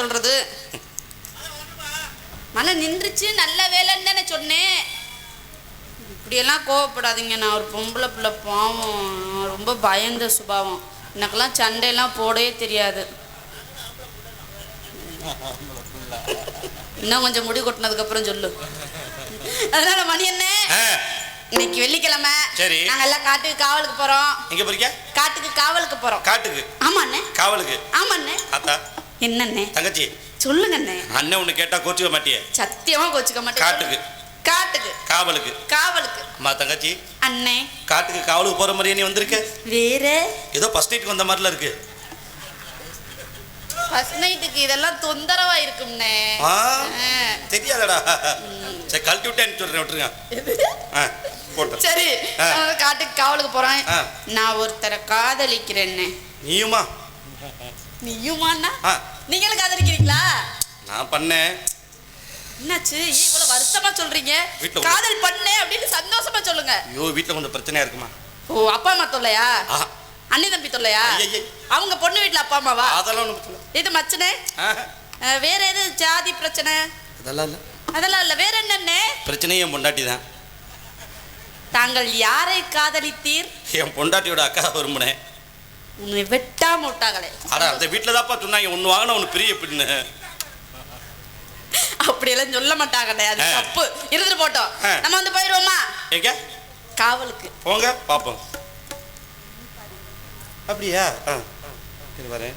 சொல்றது? மழை நின்றுச்சு நல்ல வேலைன்னு தானே சொன்னேன். இப்படியெல்லாம் கோவப்படாதீங்க. நான் ஒரு பொம்பளை பிள்ளை பாவம். ரொம்ப பயந்த சுபாவம். எனக்கெல்லாம் சண்டையெல்லாம் போடவே தெரியாது. இன்னும் கொஞ்சம் முடி கொட்டினதுக்கு அப்புறம் சொல்லு. அதனால மணி என்ன? இன்னைக்கு வெள்ளிக்கிழமை. சரி. நாங்க எல்லாம் காட்டுக்கு காவலுக்கு போறோம். எங்க போறீங்க? காட்டுக்கு காவலுக்கு போறோம். காட்டுக்கு. ஆமாண்ணே காவலுக்கு. ஆமாண்ணே ஆத்தா. என்னண்ணே? தங்கச்சி. சொல்லுங்கண்ணே. அண்ணன் ஒண்ணு கேட்டா கோச்சுக்க மாட்டியே. சத்தியமா கோச்சுக்க மாட்டேன். காட்டுக்கு. காட்டுக்கு. காவலுக்கு. காவலுக்கு. அம்மா தங்கச்சி. அண்ணே. காட்டுக்கு காவலுக்கு போற மாதிரியே நீ வந்திருக்க? வேற? ஏதோ ஃபர்ஸ்ட் நைட்டுக்கு வந்த மாதிரில இருக்கு. ஃபர்ஸ்ட் நைட்டுக்கு இதெல்லாம் தொந்தரவா ஆ. தெரியாதடா. சரி கழட்டி விட்டு அனுப்பிச்சு விட்டுருங்க. சரி காட்டுக்கு காவலுக்கு போறேன். நான் ஒருத்தரை காதலிக்கிறேன்னு நீயுமா? நீயுமாண்ணா? நீங்களும் காதலிக்கிறீங்களா? நான் பண்ணேன். என்னாச்சு? ஏன் இவ்வளவு வருத்தமா சொல்றீங்க? வீட்ல காதல் பண்ணேன் அப்படின்னு சந்தோஷமா சொல்லுங்க. ஐயோ வீட்டில் கொஞ்சம் பிரச்சனையா இருக்குமா? ஓ அப்பா அம்மா தொல்லையா? ஆ. அண்ணி தம்பி தொல்லையா? ஐயையே. அவங்க பொண்ணு வீட்டுல அப்பா அம்மாவா? அதெல்லாம் ஒன்றும் பிரச்சனை இது மச்சனே? ஆஹா. அஹ், வேற எது ஜாதி பிரச்சனை? அதெல்லாம் இல்லை. அதெல்லாம் இல்ல. வேற என்னண்ணே? பிரச்சனையே என் பொண்டாட்டி தான். தாங்கள் யாரை காதலித்தீர்? என் பொண்டாட்டியோட அக்கா விரும்பினேன். உன்னை வெட்டாம விட்டாங்களே அட அந்த வீட்டில் தான்ப்பா சொன்னாங்க. ஒன்று வாங்கினா ஒன்று பிரிய எப்படின்னு அப்படியெல்லாம் சொல்ல மாட்டாங்கண்ணே அது ஆ. தப்பு. இருந்துட்டு போட்டோம். ஆ. நம்ம வந்து போயிடுவோமா எங்க? காவலுக்கு. போங்க பார்ப்போம் அப்படியா? ஆ. சரி வரேன்.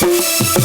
Thank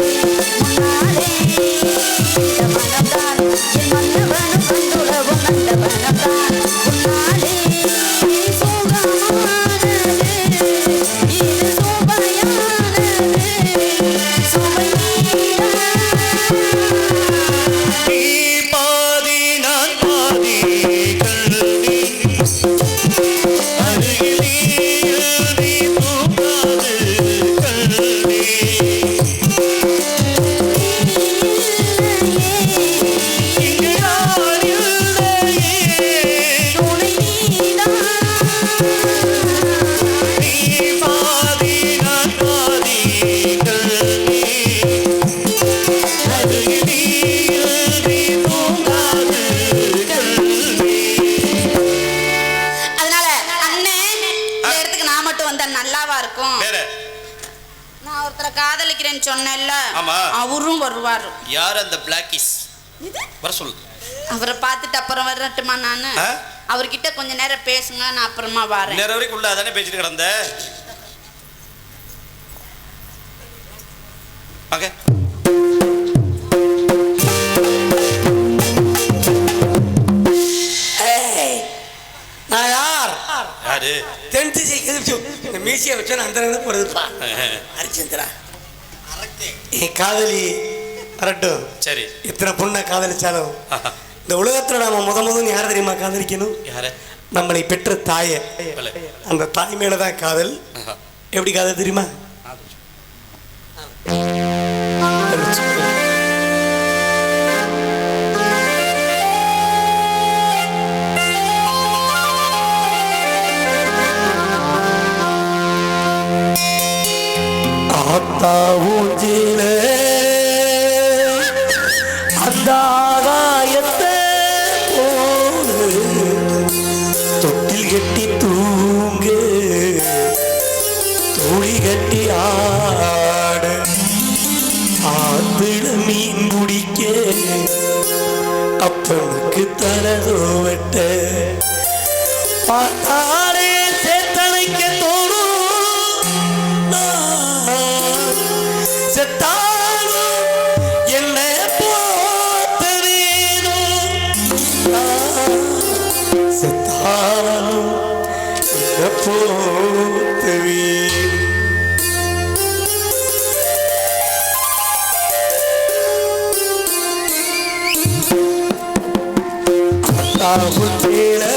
Thank you. சொன்னேன்ல ஆமா. அவரும் வருவார். யார் அந்த பிளாக்கிஸ் வர சொல்லு. அவரை பார்த்துட்டு அப்புறம் வரட்டுமா நான்? அவர்கிட்ட கொஞ்ச நேரம் பேசுங்க நான் அப்புறமா வரேன். நேரம் வரைக்கும் உள்ள அதானே பேசிட்டு கிடந்த? ஓகே. யார்? யாரு? தென் திசை எதிர்த்து இந்த மீசியை வச்சு அந்த நேரம் போடுறதுப்பா ஹரிச்சந்திரா என் காதலி வரட்டும். சரி. இத்தனை பொண்ணை காதலிச்சாலும். இந்த உலகத்துல நாம முத முதன்னு யார் தெரியுமா காதலிக்கணும்? நம்மளை பெற்ற தாயை. அந்த தாய் மேலதான் காதல். எப்படி காதல் தெரியுமா? அந்த ஆகாயத்தை தொட்டில் கட்டி தூங்கு. தோழி கட்டி ஆட. ஆத்திட மீன் குடிக்க. அப்பனுக்கு தலதோ வெட்ட பார்த்தாலே পুতবীর তাহুতিরা